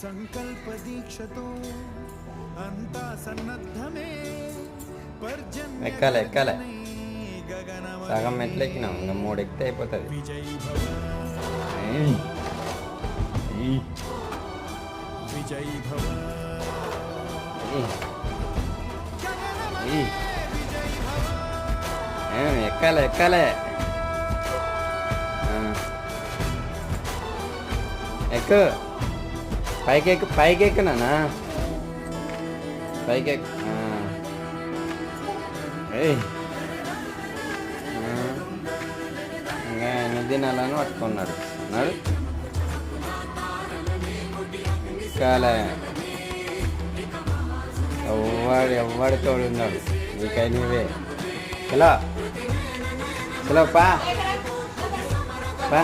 సంకల్ప దీక్షతో అంతా సన్నద్ధమే. ఎక్కాలి, ఎక్కాలి. సగం మెట్లు ఎక్కినాం ఇంకా మూడు ఎక్కితే అయిపోతుంది. విజయీ భవ ఎక్కాలి ఎక్కాలి. ఎక్కు. పైకి ఎక్కు పైకి ఎక్కునా పైకి ఎక్కు ఏయ్ ఇంకా ఎన్ని పట్టుకున్నాడు? అన్నాడు ఎవ్వడు ఎవ్వడు తోడు ఉన్నాడు. నీకై నీవే హలో హలో పా. పా.